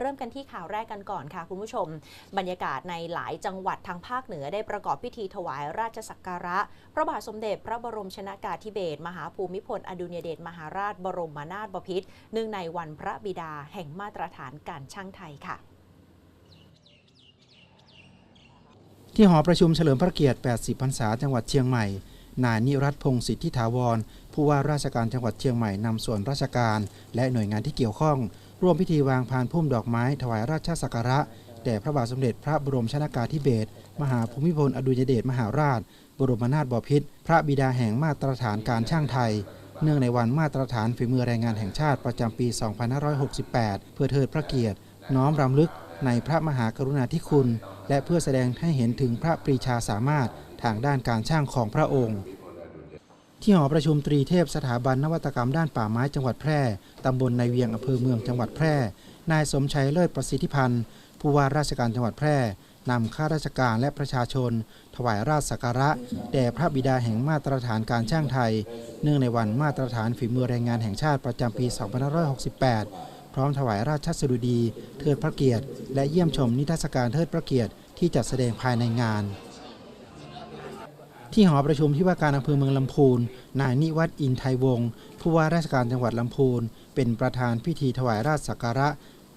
เริ่มกันที่ข่าวแรกกันก่อนค่ะคุณผู้ชม บรรยากาศในหลายจังหวัดทางภาคเหนือได้ประกอบพิธีถวายราชสักการะ พระบาทสมเด็จพระบรมชนากาธิเบศรมหาภูมิพล อดุลยเดชมหาราชบรมนาถบพิตรเนื่องในวันพระบิดาแห่งมาตรฐานการช่างไทยค่ะที่หอประชุมเฉลิมพระเกียรติ 80 พรรษา จังหวัดเชียงใหม่ นายนิรัตพงศ์สิทธิถาวร ผู้ว่าราชการจังหวัดเชียงใหม่นำส่วนราชการ และหน่วยงานที่เกี่ยวข้อง ร่วมพิธีวางพานพุ่มดอกไม้ ถวายราชสักการะ แด่พระบาทสมเด็จพระบรมชนากาธิเบศรมหาภูมิพลอดุลยเดชมหาราช บรมนาถบพิตรพระบิดาแห่งมาตรฐานการช่างไทย เนื่องในวันมาตรฐานฝีมือแรงงานแห่งชาติประจำปี 2568 เพื่อเทิดพระเกียรติ น้อมรำลึกในพระมหากรุณาธิคุณ และเพื่อแสดงให้เห็นถึงพระปรีชาสามารถทางด้านการช่างของพระองค์ ที่หอประชุมตรีเทพสถาบันนวัตกรรมด้านป่าไม้จังหวัดแพร่ ตำบลในเวียงอำเภอเมืองจังหวัดแพร่ นายสมชัยเลิศประสิทธิพันธ์ ผู้ว่าราชการจังหวัดแพร่นำข้าราชการและประชาชน ถวายราชสักการะ แด่พระบิดาแห่งมาตรฐานการช่างไทย เนื่องในวันมาตรฐานฝีมือแรงงานแห่งชาติประจำปี 2568 พร้อมถวายราชสดุดี เทิดพระเกียรติ และเยี่ยมชมนิทรรศการเทิดพระเกียรติที่จัดแสดงภายในงาน ที่หอประชุมที่ว่าการอำเภอเมืองลำพูน นายนิวัฒน์อินไทยวงศ์ผู้ว่าราชการจังหวัดลำพูน เป็นประธานพิธีถวายราชสักการะ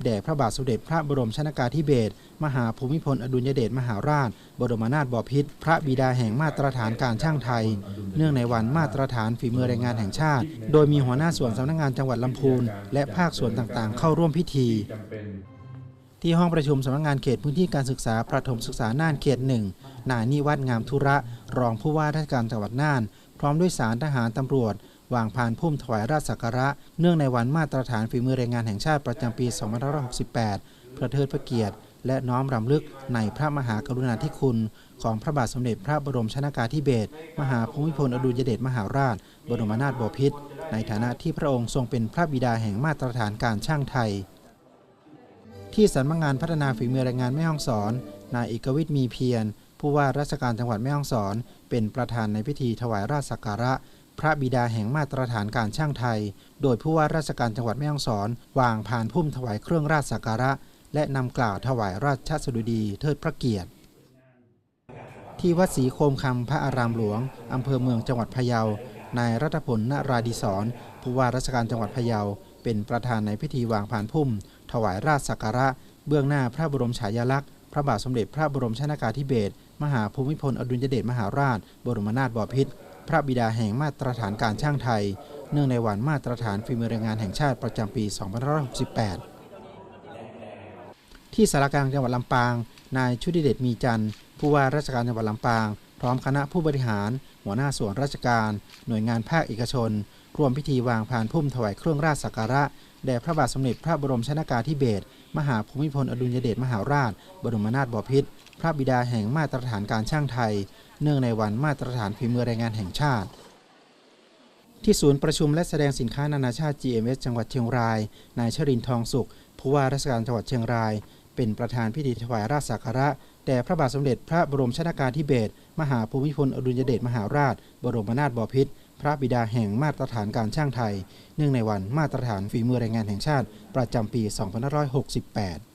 แด่พระบาทสมเด็จพระบรมชนากาธิเบศรมหาภูมิพลอดุลยเดชมหาราช บรมนาถบพิตรพระบิดาแห่งมาตรฐานการช่างไทย เนื่องในวันมาตรฐานฝีมือแรงงานแห่งชาติ โดยมีหัวหน้าส่วนสำนักงานจังหวัดลำพูนและภาคส่วนต่างๆ เข้าร่วมพิธี ที่ห้องประชุมสำนักงานเขตพื้นที่การศึกษาประถมศึกษาน่านเขตหนึ่งนายนิวัฒน์งามธุระ รองผู้ว่าราชการจังหวัดน่าน พร้อมด้วยสารทหารตำรวจ วางพานพุ่มถวายราชสักการะ เนื่องในวันมาตรฐานฝีมือแรงงานแห่งชาติประจำปี 2568 เพื่อเทิดพระเกียรติ และน้อมรำลึกในพระมหากรุณาธิคุณ ของพระบาทสมเด็จพระบรมชนากาธิเบศรมหาภูมิพลอดุลยเดชมหาราช บรมนาถบพิตรในฐานะที่พระองค์ทรงเป็นพระบิดาแห่งมาตรฐานการช่างไทย ที่สำนักงานพัฒนาฝีมือแรงงานแม่ฮ่องสอน นายเอกวิทย์มีเพียร ผู้ว่าราชการจังหวัดแม่ฮ่องสอน เป็นประธานในพิธีถวายราชสักการะ พระบิดาแห่งมาตรฐานการช่างไทย โดยผู้ว่าราชการจังหวัดแม่ฮ่องสอน วางผ่านพุ่มถวายเครื่องราชสักการะ และนำกล่าวถวายราชสดุดีเทิดพระเกียรติ ที่วัดศรีโคมคำพระอารามหลวงอำเภอเมืองจังหวัดพะเยานายรัตพลนราดิศรผู้ว่าราชการจังหวัดพะเยาเป็นประธานในพิธีวางผ่านพุ่ม ถวายราชสักการะ เบื้องหน้าพระบรมฉายาลักษณ์ พระบาทสมเด็จพระบรมชนากาธิเบศรมหาภูมิพลอดุลยเดชมหาราช บรมนาถบพิตรพระบิดาแห่งมาตรฐานการช่างไทย เนื่องในวันมาตรฐานฝีมือแรงงานแห่งชาติประจำปี 2568 ที่สารกลางจังหวัดลำปาง นายชุติเดชมีจันทร์ผู้ว่าราชการจังหวัดลำปาง พร้อมคณะผู้บริหาร หัวหน้าส่วนราชการ หน่วยงานภาคเอกชน ร่วมพิธีวางพานพุ่มถวายเครื่องราชสักการะ แด่พระบาทสมเด็จพระบรมชนากาธิเบศรมหาภูมิพลอดุลยเดชมหาราช บรมนาถบพิตรพระบิดาแห่งมาตรฐานการช่างไทย เนื่องในวันมาตรฐานฝีมือแรงงานแห่งชาติ ที่ศูนย์ประชุมและแสดงสินค้านานาชาติ GMS จังหวัดเชียงราย นายชรินทองสุข ผู้ว่าราชการจังหวัดเชียงราย เป็นประธานพิธีถวายราชสักการะแด่พระบาทสมเด็จพระบรมชนากาธิเบศรมหาภูมิพลอดุลยเดชมหาราช บรมนาถบพิตร พระบิดาแห่งมาตรฐานการช่างไทย เนื่องในวันมาตรฐานฝีมือแรงงานแห่งชาติ ประจำปี 2568